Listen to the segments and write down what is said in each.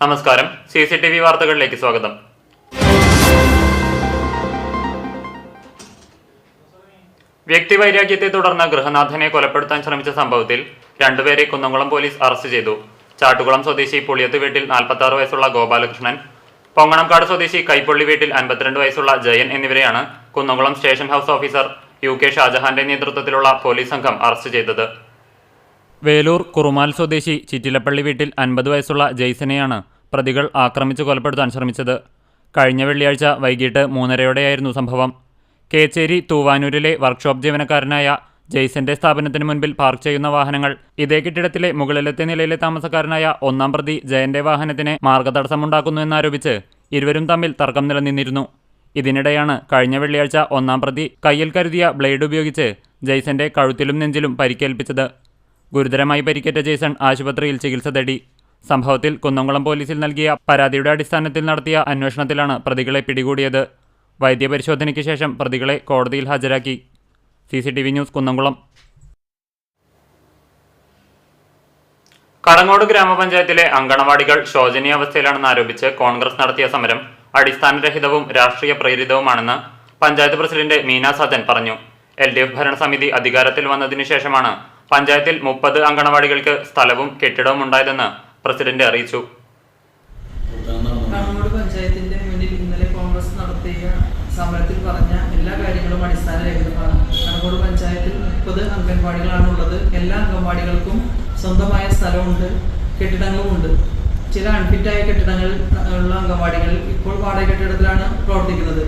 നമസ്കാരം. C C T V വാർത്തകളിലേക്ക് സ്വാഗതം. വ്യക്തിവൈരാഗ്യത്തെ തുടർന്ന് ഗൃഹനാഥനെ കൊലപ്പെടുത്താൻ ശ്രമിച്ച സംഭവത്തിൽ രണ്ടുപേരെ കുന്നംകുളം പോലീസ് അറസ്റ്റ് ചെയ്തു. ചാട്ടുകുളം സ്വദേശി പുളിയത്ത് വീട്ടിൽ നാൽപ്പത്തി ആറ് വയസ്സുള്ള ഗോപാലകൃഷ്ണൻ പൊങ്ങണംകാട് സ്വദേശി കൈപ്പള്ളി വീട്ടിൽ അൻപത്തിരണ്ട് വയസ്സുള്ള ജയൻ എന്നിവരെയാണ് Kunnamkulam station house officer U K ഷാജഹാന്റെ നേതൃത്വത്തിലുള്ള പോലീസ് സംഘം അറസ്റ്റ് ചെയ്തത്. വേലൂർ കുറുമാൽ സ്വദേശി ചിറ്റിലപ്പള്ളി വീട്ടിൽ അൻപത് വയസ്സുള്ള ജെയ്സനെയാണ് പ്രതികൾ ആക്രമിച്ച് കൊലപ്പെടുത്താൻ ശ്രമിച്ചത്. കഴിഞ്ഞ വെള്ളിയാഴ്ച വൈകിട്ട് മൂന്നരയോടെയായിരുന്നു സംഭവം. കേച്ചേരി തൂവാനൂരിലെ വർക്ക്ഷോപ്പ് ജീവനക്കാരനായ ജെയ്സന്റെ സ്ഥാപനത്തിന് മുൻപിൽ പാർക്ക് ചെയ്യുന്ന വാഹനങ്ങൾ ഇതേ കെട്ടിടത്തിലെ മുകളിലത്തെ നിലയിലെ താമസക്കാരനായ ഒന്നാം പ്രതി ജയന്റെ വാഹനത്തിന് മാർഗതടസ്സമുണ്ടാക്കുന്നു എന്നാരോപിച്ച് ഇരുവരും തമ്മിൽ തർക്കം നിലനിന്നിരുന്നു. ഇതിനിടെയാണ് കഴിഞ്ഞ വെള്ളിയാഴ്ച ഒന്നാം പ്രതി കയ്യിൽ കരുതിയ ബ്ലേഡ് ഉപയോഗിച്ച് ജെയ്സന്റെ കഴുത്തിലും നെഞ്ചിലും പരിക്കേൽപ്പിച്ചത്. ഗുരുതരമായി പരിക്കേറ്റ ജെയ്സൺ ആശുപത്രിയിൽ ചികിത്സ തേടി. സംഭവത്തിൽ കുന്നംകുളം പോലീസിൽ നൽകിയ പരാതിയുടെ അടിസ്ഥാനത്തിൽ നടത്തിയ അന്വേഷണത്തിലാണ് പ്രതികളെ പിടികൂടിയത്. വൈദ്യപരിശോധനയ്ക്ക് ശേഷം പ്രതികളെ കോടതിയിൽ ഹാജരാക്കി. C C T V news Kunnamkulam. Kadangode ഗ്രാമപഞ്ചായത്തിലെ അങ്കണവാടികൾ ശോചനീയാവസ്ഥയിലാണെന്ന് ആരോപിച്ച് കോൺഗ്രസ് നടത്തിയ സമരം അടിസ്ഥാനരഹിതവും രാഷ്ട്രീയ പ്രേരിതവുമാണെന്ന് പഞ്ചായത്ത് പ്രസിഡന്റ് മീനാ സജൻ പറഞ്ഞു. എൽ ഡി എഫ് ഭരണസമിതി അധികാരത്തിൽ വന്നതിനു ശേഷമാണ് പഞ്ചായത്തിൽ മുപ്പത് അങ്കണവാടികൾക്ക് സ്ഥലവും കെട്ടിടവും ഉണ്ടായതെന്ന് പ്രസിഡന്റ് അറിയിച്ചു. കണ്ണൂർ പഞ്ചായത്തിന്റെ മുന്നിൽ ഇന്നലെ കോൺഗ്രസ് നടത്തിയ സമരത്തിൽ പറഞ്ഞ എല്ലാ കാര്യങ്ങളും അടിസ്ഥാനരഹിതമാണ്. കണ്ണൂർ പഞ്ചായത്തിൽ മുപ്പത് അംഗൻവാടികളാണുള്ളത്. എല്ലാ അംഗൻവാടികൾക്കും സ്വന്തമായ സ്ഥലമുണ്ട് കെട്ടിടങ്ങളുമുണ്ട്. ചില അൺഫിറ്റായ കെട്ടിടങ്ങൾ ഉള്ള അംഗൻവാടികളിൽ ഇപ്പോൾ വാടക കെട്ടിടത്തിലാണ് പ്രവർത്തിക്കുന്നത്.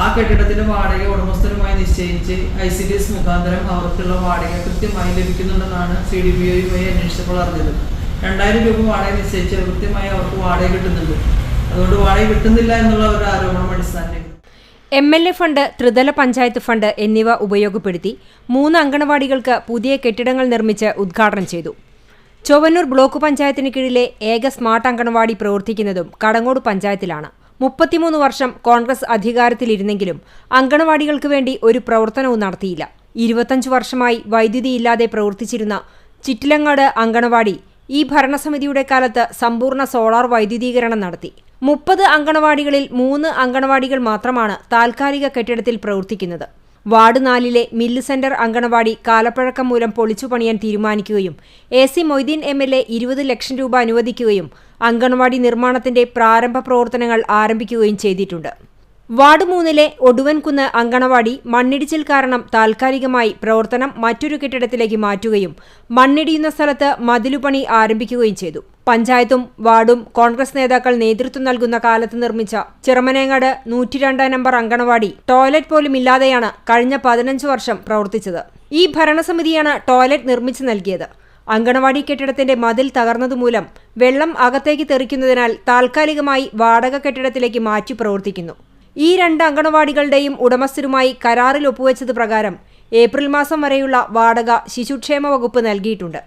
ആ കെട്ടിടത്തിന്റെ വാടക ഉടമസ്ഥരുമായി നിശ്ചയിച്ച് ഐ സി ഡി എസ് മുഖാന്തരം അവർക്കുള്ള വാടക കൃത്യമായി ലഭിക്കുന്നുണ്ടെന്നാണ് സി ഡി പി ഒയുമായി അന്വേഷിച്ചപ്പോൾ അറിഞ്ഞത്. രണ്ടായിരം രൂപ വാടക നിശ്ചയിച്ച് കൃത്യമായി അവർക്ക് വാടക കിട്ടുന്നുണ്ട്. അതുകൊണ്ട് വാടക കിട്ടുന്നില്ല എന്നുള്ള ഒരു ആരോപണം അടിസ്ഥാനം എം എൽ എ ഫണ്ട് ത്രിതല പഞ്ചായത്ത് ഫണ്ട് എന്നിവ ഉപയോഗപ്പെടുത്തി മൂന്ന് അങ്കണവാടികൾക്ക് പുതിയ കെട്ടിടങ്ങൾ നിർമ്മിച്ച് ഉദ്ഘാടനം ചെയ്തു. ചൊവ്വന്നൂർ ബ്ലോക്ക് പഞ്ചായത്തിന് കീഴിലെ ഏക സ്മാർട്ട് അങ്കണവാടി പ്രവർത്തിക്കുന്നതും കടങ്ങോട് പഞ്ചായത്തിലാണ്. മുപ്പത്തിമൂന്ന് വർഷം കോൺഗ്രസ് അധികാരത്തിലിരുന്നെങ്കിലും അങ്കണവാടികൾക്ക് വേണ്ടി ഒരു പ്രവർത്തനവും നടത്തിയില്ല. ഇരുപത്തഞ്ച് വർഷമായി വൈദ്യുതിയില്ലാതെ പ്രവർത്തിച്ചിരുന്ന ചിറ്റിലങ്ങാട് അങ്കണവാടി ഈ ഭരണസമിതിയുടെ കാലത്ത് സമ്പൂർണ സോളാർ വൈദ്യുതീകരണം നടത്തി. മുപ്പത് അങ്കണവാടികളിൽ മൂന്ന് അങ്കണവാടികൾ മാത്രമാണ് താൽക്കാലിക കെട്ടിടത്തിൽ പ്രവർത്തിക്കുന്നത്. വാർഡ് നാലിലെ മില്ല് സെന്റർ അങ്കണവാടി കാലപ്പഴക്കം മൂലം പൊളിച്ചു പണിയാൻ തീരുമാനിക്കുകയും A C Moideen M L A ഇരുപത് ലക്ഷം രൂപ അനുവദിക്കുകയും അങ്കണവാടി നിർമ്മാണത്തിന്റെ പ്രാരംഭ പ്രവർത്തനങ്ങൾ ആരംഭിക്കുകയും ചെയ്തിട്ടുണ്ട്. വാർഡ് മൂന്നിലെ ഒടുവൻകുന്ന് അങ്കണവാടി മണ്ണിടിച്ചിൽ കാരണം താൽക്കാലികമായി പ്രവർത്തനം മറ്റൊരു കെട്ടിടത്തിലേക്ക് മാറ്റുകയും മണ്ണിടിയുന്ന സ്ഥലത്ത് മതിലുപണി ആരംഭിക്കുകയും ചെയ്തു. പഞ്ചായത്തും വാർഡും കോൺഗ്രസ് നേതാക്കൾ നേതൃത്വം നൽകുന്ന കാലത്ത് നിർമ്മിച്ച ചിറമനേങ്ങാട് നൂറ്റിരണ്ട് നമ്പർ അങ്കണവാടി ടോയ്ലറ്റ് പോലും ഇല്ലാതെയാണ് കഴിഞ്ഞ പതിനഞ്ച് വർഷം പ്രവർത്തിച്ചത്. ഈ ഭരണസമിതിയാണ് ടോയ്ലറ്റ് നിർമ്മിച്ചു നൽകിയത്. അങ്കണവാടി കെട്ടിടത്തിന്റെ മതിൽ തകർന്നതുമൂലം വെള്ളം അകത്തേക്ക് തെറിക്കുന്നതിനാൽ താൽക്കാലികമായി വാടക കെട്ടിടത്തിലേക്ക് മാറ്റി പ്രവർത്തിക്കുന്നു. ഈ രണ്ട് അങ്കണവാടികളുടെയും ഉടമസ്ഥരുമായി കരാറിൽ ഒപ്പുവെച്ചത് പ്രകാരം ഏപ്രിൽ മാസം വരെയുള്ള വാടക ശിശുക്ഷേമ വകുപ്പ് നൽകിയിട്ടുണ്ട്.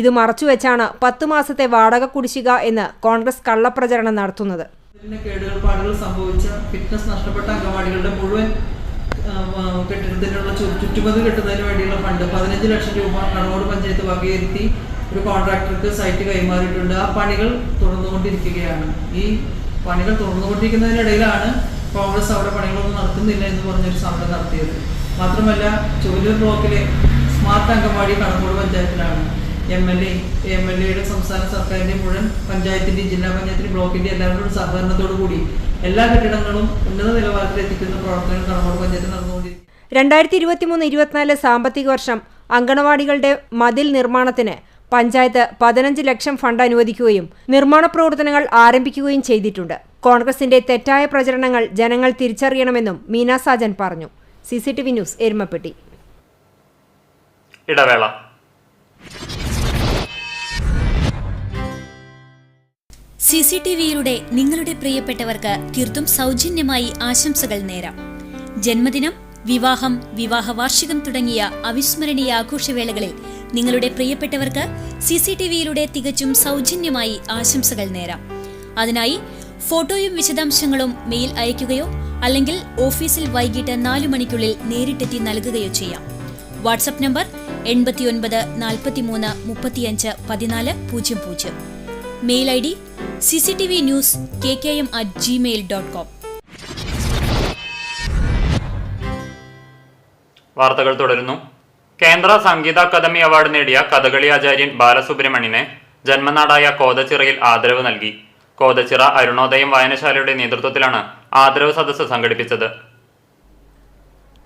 ഇത് മറച്ചുവെച്ചാണ് പത്ത് മാസത്തെ വാടക കുടിശ്ശിക എന്ന് കോൺഗ്രസ് കള്ളപ്രചരണം നടത്തുന്നത്. സംഭവിച്ച ഫിറ്റ്നസ് നഷ്ടപ്പെട്ട അംഗവാടികളുടെ ഫണ്ട് പതിനഞ്ച് ലക്ഷം രൂപ പഞ്ചായത്ത് ഒരു കോൺട്രാക്ടർക്ക് സൈറ്റ് കൈമാറിയിട്ടുണ്ട്. ആ പണികൾ തുടർന്നുകൊണ്ടിരിക്കുകയാണ്. ഈ പണികൾ തുടർന്നുകൊണ്ടിരിക്കുന്നതിനിടയിലാണ് കോൺഗ്രസ് അവിടെ പണികളൊന്നും നടത്തുന്നില്ല എന്ന് പറഞ്ഞൊരു സമരം നടത്തിയത്. മാത്രമല്ല ചുവല്ലൂർ ബ്ലോക്കിലെ smart anganwadi കണക്കോട് പഞ്ചായത്തിലാണ്. M L A M L എയുടെ സംസ്ഥാന സർക്കാരിന്റെ മുഴുവൻ പഞ്ചായത്തിന്റെയും ജില്ലാ പഞ്ചായത്തിന്റെ ബ്ലോക്കിന്റെ എല്ലാവരുടെ സഹകരണത്തോടു കൂടി എല്ലാ കെട്ടിടങ്ങളും ഉന്നത നിലവാരത്തിൽ എത്തിക്കുന്ന പ്രവർത്തനങ്ങൾ കടങ്ങോട് പഞ്ചായത്ത് നടന്നുകൊണ്ടിരിക്കും രണ്ടായിരത്തി ഇരുപത്തിമൂന്ന് ഇരുപത്തിനാല് സാമ്പത്തിക വർഷം അങ്കണവാടികളുടെ മതിൽ നിർമ്മാണത്തിന് പഞ്ചായത്ത് പതിനഞ്ച് ലക്ഷം ഫണ്ട് അനുവദിക്കുകയും നിർമ്മാണ പ്രവർത്തനങ്ങൾ ആരംഭിക്കുകയും ചെയ്തിട്ടുണ്ട്. കോൺഗ്രസിന്റെ തെറ്റായ പ്രചരണങ്ങൾ ജനങ്ങൾ തിരിച്ചറിയണമെന്നും മീന സാജൻ പറഞ്ഞു. C C T V news Erumapetty. ഇടവേള. സി സി ടി വിയിലൂടെ നിങ്ങളുടെ പ്രിയപ്പെട്ടവർക്ക് തീർത്തും സൗജന്യമായി ആശംസകൾ നേരാം. ജന്മദിനം വിവാഹം വിവാഹ വാർഷികം തുടങ്ങിയ അവിസ്മരണീയ ആഘോഷവേളകളിൽ നിങ്ങളുടെ പ്രിയപ്പെട്ടവർക്ക് സി സി ടി വിയിലൂടെ തികച്ചും സൗജന്യമായി ആശംസകൾ നേരാം. അതിനായി ഫോട്ടോയും വിശദാംശങ്ങളും മെയിൽ അയയ്ക്കുകയോ അല്ലെങ്കിൽ ഓഫീസിൽ വൈകിട്ട് നാലു മണിക്കുള്ളിൽ നേരിട്ടെത്തി നൽകുകയോ ചെയ്യാം. വാട്സപ്പ് നമ്പർ എൺപത്തിയൊൻപത് നാൽപ്പത്തിമൂന്ന് മുപ്പത്തിയഞ്ച് പതിനാല് പൂജ്യം പൂജ്യം. Mail I D C C T V news K K M at Gmail dot com വാർത്തകൾ തുടരുന്നു. കേന്ദ്ര സംഗീത അക്കാദമി അവാർഡ് നേടിയ കഥകളി ആചാര്യൻ ബാലസുബ്രഹ്മണ്യന് ജന്മനാടായ കോതച്ചിറയിൽ ആദരവ് നൽകി. കോതച്ചിറ അരുണോദയം വായനശാലയുടെ നേതൃത്വത്തിലാണ് ആദരവ് സദസ്സ് സംഘടിപ്പിച്ചത്.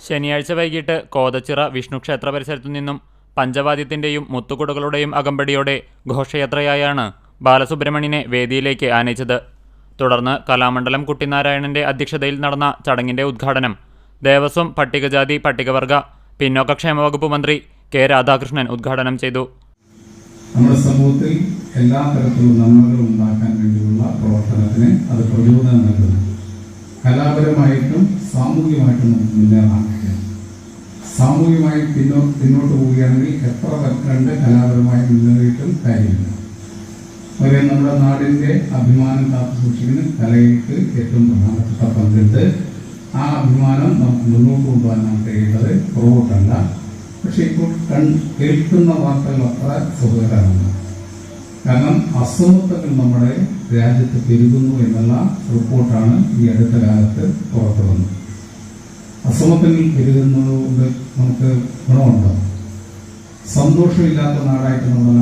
ശനിയാഴ്ച വൈകിട്ട് കോതച്ചിറ വിഷ്ണു ക്ഷേത്ര പരിസരത്തു നിന്നും പഞ്ചവാദ്യത്തിന്റെയും മുത്തുകുടകളുടെയും അകമ്പടിയോടെ ഘോഷയാത്രയായാണ് ബാലസുബ്രഹ്മണ്യനെ വേദിയിലേക്ക് ആനയിച്ചത്. തുടർന്ന് കലാമണ്ഡലം കുട്ടിനാരായണന്റെ അധ്യക്ഷതയിൽ നടന്ന ചടങ്ങിന്റെ ഉദ്ഘാടനം ദേവസ്വം പട്ടികജാതി പട്ടികവർഗ പിന്നോക്കക്ഷേമ വകുപ്പ് മന്ത്രി കെ രാധാകൃഷ്ണൻ ഉദ്ഘാടനം ചെയ്തു. നമ്മുടെ സമൂഹത്തിൽ എല്ലാ തരത്തിലുള്ള നന്മകൾ ഉണ്ടാക്കാൻ വേണ്ടിയുള്ള പ്രവർത്തനത്തിന് അത് പ്രചോദനം നൽകുന്നു. കലാപരമായിട്ടും സാമൂഹികമായിട്ടും നമുക്ക് മുന്നേറാൻ സാമൂഹികമായി പിന്നോ പിന്നോട്ട് പോവുകയാണെങ്കിൽ എത്ര രണ്ട് കലാപരമായി മുന്നേറിയിട്ടും കാര്യമില്ല. അതുപോലെ നമ്മുടെ നാടിന്റെ അഭിമാനം കാത്തു സൂക്ഷിക്കുന്ന കലയിട്ട് ഏറ്റവും പ്രധാനപ്പെട്ട പങ്കുണ്ട് ആ അഭിമാനം നമുക്ക് മുന്നോട്ട് കൊണ്ടുപോകാൻ നമുക്ക് കഴിയേണ്ടത് പുറകോട്ടല്ല പക്ഷെ ഇപ്പോൾ കൺ കേൾക്കുന്ന വാർത്തകൾ അത്ര സുഖകരമാണ് കാരണം അസമത്വങ്ങൾ നമ്മുടെ രാജ്യത്ത് പെരുകുന്നു എന്നുള്ള റിപ്പോർട്ടാണ് ഈ അടുത്ത കാലത്ത് പുറത്തു വന്നത്. അസമത്വങ്ങൾ പെരുകുന്നതുകൊണ്ട് നമുക്ക് ഗുണമുണ്ടോ? സന്തോഷമില്ലാത്ത നാടായിട്ട് നമ്മുടെ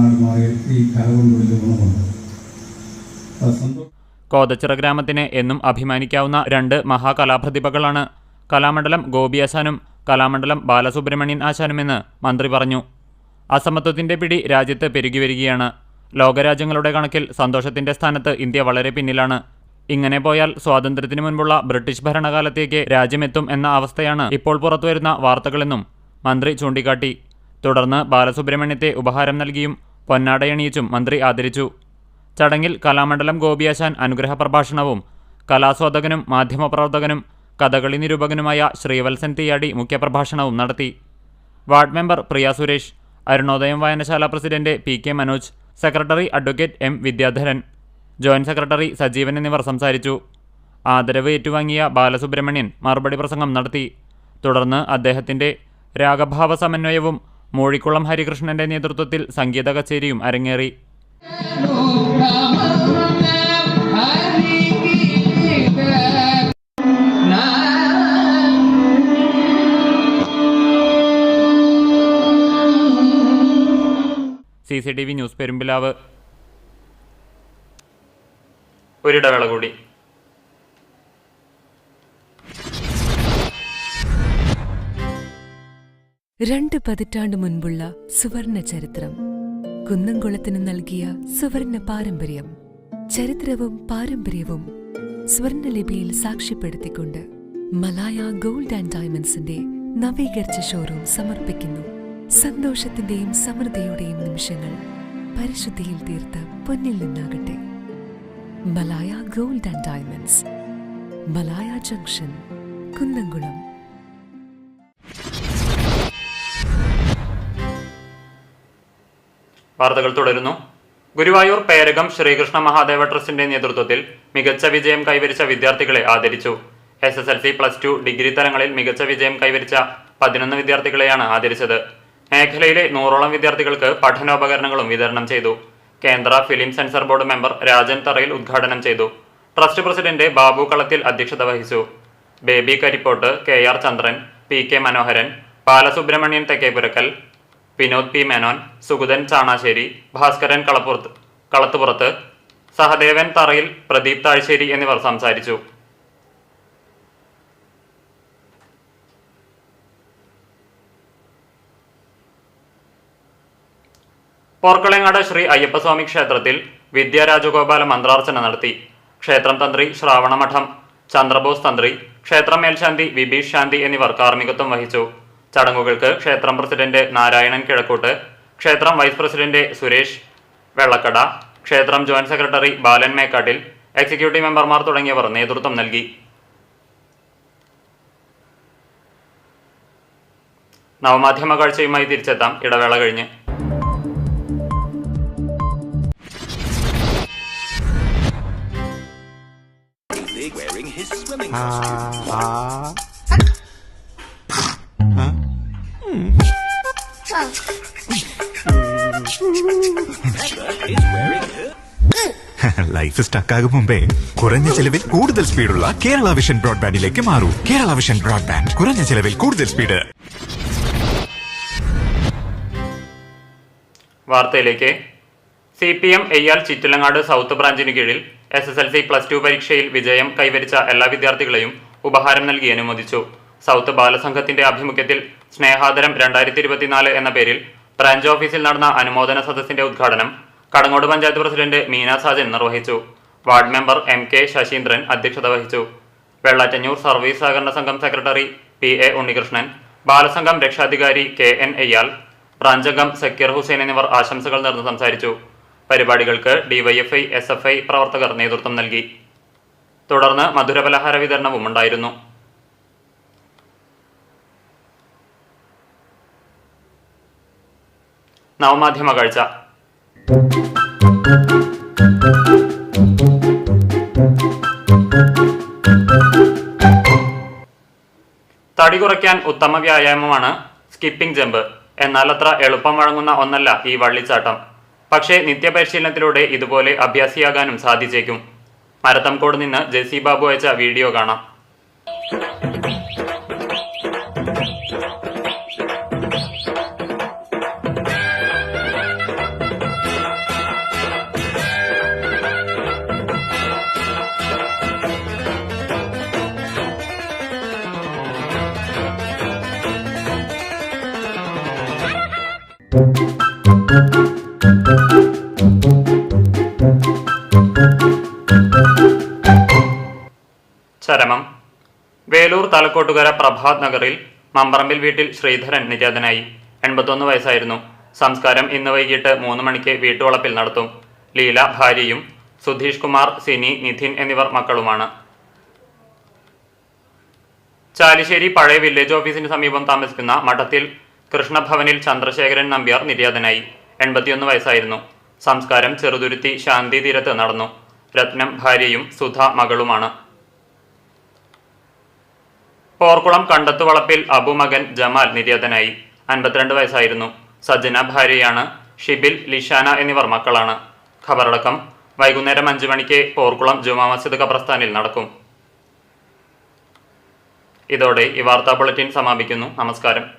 കോതച്ചിറ ഗ്രാമത്തിന് എന്നും അഭിമാനിക്കാവുന്ന രണ്ട് മഹാകലാപ്രതിഭകളാണ് കലാമണ്ഡലം ഗോപി ആശാനും കലാമണ്ഡലം ബാലസുബ്രഹ്മണ്യൻ ആശാനുമെന്ന് മന്ത്രി പറഞ്ഞു. അസമത്വത്തിന്റെ പിടി രാജ്യത്ത് പെരുകി വരികയാണ്. ലോകരാജ്യങ്ങളുടെ കണക്കിൽ സന്തോഷത്തിന്റെ സ്ഥാനത്ത് ഇന്ത്യ വളരെ പിന്നിലാണ്. ഇങ്ങനെ പോയാൽ സ്വാതന്ത്ര്യത്തിന് മുൻപുള്ള ബ്രിട്ടീഷ് ഭരണകാലത്തേക്ക് രാജ്യമെത്തും എന്ന അവസ്ഥയാണ് ഇപ്പോൾ പുറത്തുവരുന്ന വാർത്തകളെന്നും മന്ത്രി ചൂണ്ടിക്കാട്ടി. തുടർന്ന് ബാലസുബ്രഹ്മണ്യത്തെ ഉപഹാരം നൽകിയും പൊന്നാടയണിയിച്ചും മന്ത്രി ആദരിച്ചു. ചടങ്ങിൽ കലാമണ്ഡലം ഗോപിയാശാൻ അനുഗ്രഹ പ്രഭാഷണവും കലാസ്വാദകനും മാധ്യമപ്രവർത്തകനും കഥകളി നിരൂപകനുമായ ശ്രീവത്സൻ തീയാടി മുഖ്യപ്രഭാഷണവും നടത്തി. Ward member Priya Suresh Arunodayam Vayanasala president P K Manoj secretary advocate M Vidyadharan joint secretary Sajeevan എന്നിവർ സംസാരിച്ചു. ആദരവ് ഏറ്റുവാങ്ങിയ ബാലസുബ്രഹ്മണ്യൻ മറുപടി പ്രസംഗം നടത്തി. തുടർന്ന് അദ്ദേഹത്തിന്റെ രാഗഭാവ സമന്വയവും മൂഴിക്കുളം ഹരികൃഷ്ണന്റെ നേതൃത്വത്തിൽ സംഗീത കച്ചേരിയും അരങ്ങേറി. C C T V news Perumpilavu. ഒരിടവേള കൂടി. രണ്ട് പതിറ്റാണ്ട് മുൻപുള്ള സുവർണ ചരിത്രം. കുന്നംകുളത്തിന് നൽകിയ സുവർണ പാരമ്പര്യം ചരിത്രവും പാരമ്പര്യവും സ്വർണലിപിയിൽ സാക്ഷ്യപ്പെടുത്തിക്കൊണ്ട് മലായ ഗോൾഡ് ആൻഡ് ഡയമണ്ട്സിന്റെ നവീകരിച്ച ഷോറൂം സമർപ്പിക്കുന്നു. സന്തോഷത്തിന്റെയും സമൃദ്ധിയുടെയും നിമിഷങ്ങൾ പരിശുദ്ധിയിൽ തീർത്ത പൊന്നിൽ നിന്നാകട്ടെ. Malaya gold and diamonds Malaya junction Kunnamkulam. വാർത്തകൾ തുടരുന്നു. ഗുരുവായൂർ പേരകം ശ്രീകൃഷ്ണ മഹാദേവ ട്രസ്റ്റിന്റെ നേതൃത്വത്തിൽ മികച്ച വിജയം കൈവരിച്ച വിദ്യാർത്ഥികളെ ആദരിച്ചു. S S L C plus two degree തലങ്ങളിൽ മികച്ച വിജയം കൈവരിച്ച പതിനൊന്ന് വിദ്യാർത്ഥികളെയാണ് ആദരിച്ചത്. മേഖലയിലെ നൂറോളം വിദ്യാർത്ഥികൾക്ക് പഠനോപകരണങ്ങളും വിതരണം ചെയ്തു. കേന്ദ്ര film censor board member Rajan Tharayil ഉദ്ഘാടനം ചെയ്തു. ട്രസ്റ്റ് പ്രസിഡന്റ് ബാബു കളത്തിൽ അധ്യക്ഷത വഹിച്ചു. Baby Karippott K R Chandran P K Manoharan Balasubramanian Thekkepurakkal Vinod P. Menon Suguthan Chanassery Bhaskaran Kalappurath Kalathupurath Sahadevan Tharayil Pradeep Thazhssery എന്നിവർ സംസാരിച്ചു. പോർക്കളങ്ങാട് ശ്രീ അയ്യപ്പസ്വാമി ക്ഷേത്രത്തിൽ വിദ്യാരാജഗോപാല മന്ത്രാർച്ചന നടത്തി. ക്ഷേത്രം തന്ത്രി ശ്രാവണമഠം ചന്ദ്രബോസ് തന്ത്രി ക്ഷേത്രം മേൽശാന്തി വിഭീഷ് ശാന്തി എന്നിവർ കാർമ്മികത്വം വഹിച്ചു. ചടങ്ങുകൾക്ക് ക്ഷേത്രം പ്രസിഡന്റ് നാരായണൻ കിഴക്കോട്ട് ക്ഷേത്രം വൈസ് പ്രസിഡന്റ് സുരേഷ് വെള്ളക്കട ക്ഷേത്രം joint secretary Balan Mekkattil executive മെമ്പർമാർ തുടങ്ങിയവർ നേതൃത്വം നൽകി. നവമാധ്യമ കാഴ്ചയുമായി തിരിച്ചെത്താം ഇടവേള കഴിഞ്ഞ്. Wearing his swimming costume. Ah, is wearing her life സ്റ്റക്കാകും മുമ്പേ കുറഞ്ഞ ചെലവിൽ കൂടുതൽ സ്പീഡുള്ള കേരള വിഷൻ ബ്രോഡ്ബാൻഡിലേക്ക് മാറൂ. കേരള വിഷൻ ബ്രോഡ്ബാൻഡ് കുറഞ്ഞ ചെലവിൽ കൂടുതൽ സ്പീഡ്. വാർത്തയിലേക്ക്. C P M Eyyal Chittilangad south ബ്രാഞ്ചിന് കീഴിൽ S S L C plus two പരീക്ഷയിൽ വിജയം കൈവരിച്ച എല്ലാ വിദ്യാർത്ഥികളെയും ഉപഹാരം നൽകി അനുമോദിച്ചു. സൗത്ത് ബാലസംഘത്തിന്റെ ആഭിമുഖ്യത്തിൽ സ്നേഹാദരം രണ്ടായിരത്തി ഇരുപത്തിനാല് എന്ന പേരിൽ ബ്രാഞ്ച് ഓഫീസിൽ നടന്ന അനുമോദന സദസ്സിന്റെ ഉദ്ഘാടനം കടങ്ങോട് പഞ്ചായത്ത് പ്രസിഡന്റ് മീന സാജൻ നിർവഹിച്ചു. Ward member M K Sasheendran അധ്യക്ഷത വഹിച്ചു. വെള്ളാറ്റഞ്ഞൂർ സർവീസ് സഹകരണ സംഘം secretary P A Unnikrishnan Balasangham രക്ഷാധികാരി കെ എൻ എയ്യാൽ ബ്രാഞ്ചംഗം സക്കീർ ഹുസൈൻ എന്നിവർ ആശംസകൾ നേർന്ന് സംസാരിച്ചു. പരിപാടികൾക്ക് ഡിവൈഎഫ്ഐ എസ് എഫ് ഐ പ്രവർത്തകർ നേതൃത്വം നൽകി. തുടർന്ന് മധുരപലഹാര വിതരണവും ഉണ്ടായിരുന്നു. നവമാധ്യമ കാഴ്ച. തടി കുറയ്ക്കാൻ ഉത്തമ വ്യായാമമാണ് സ്കിപ്പിംഗ് ജമ്പ്. എന്നാൽ അത്ര എളുപ്പം വഴങ്ങുന്ന ഒന്നല്ല ഈ വള്ളിച്ചാട്ടം. പക്ഷേ നിത്യപരിശീലനത്തിലൂടെ ഇതുപോലെ അഭ്യാസിയാകാനും സാധിച്ചേക്കും. മരത്തംകോട് നിന്ന് ജെസി ബാബു അയച്ച വീഡിയോ കാണാം. തലക്കോട്ടുകര പ്രഭാത് നഗറിൽ മമ്പറമ്പിൽ വീട്ടിൽ ശ്രീധരൻ നിര്യാതനായി. എൺപത്തൊന്ന് വയസ്സായിരുന്നു. സംസ്കാരം ഇന്ന് വൈകിട്ട് മൂന്ന് മണിക്ക് വീട്ടുവളപ്പിൽ നടത്തും. ലീല ഭാര്യയും സുധീഷ് കുമാർ സിനി നിധിൻ എന്നിവർ മക്കളുമാണ്. ചാലിശ്ശേരി പഴയ വില്ലേജ് ഓഫീസിന് സമീപം താമസിക്കുന്ന മഠത്തിൽ കൃഷ്ണഭവനിൽ ചന്ദ്രശേഖരൻ നമ്പ്യാർ നിര്യാതനായി. എൺപത്തിയൊന്ന് വയസ്സായിരുന്നു. സംസ്കാരം ചെറുതുരുത്തി ശാന്തി തീരത്ത് നടന്നു. രത്നം ഭാര്യയും സുധ മകളുമാണ്. പോർക്കുളം കണ്ടത്തുവളപ്പിൽ അബുമകൻ ജമാൽ നിര്യാതനായി. അൻപത്തിരണ്ട് വയസ്സായിരുന്നു. സജന ഭാര്യയാണ്. ഷിബിൽ ലിഷാന എന്നിവർ മക്കളാണ്. ഖബറടക്കം വൈകുന്നേരം അഞ്ചു മണിക്ക് പോർക്കുളം ജുമാ മസ്ജിദ് ഖബർസ്ഥാനിൽ നടക്കും. ഇതോടെ ഈ വാർത്താ ബുള്ളറ്റിൻ സമാപിക്കുന്നു. നമസ്കാരം.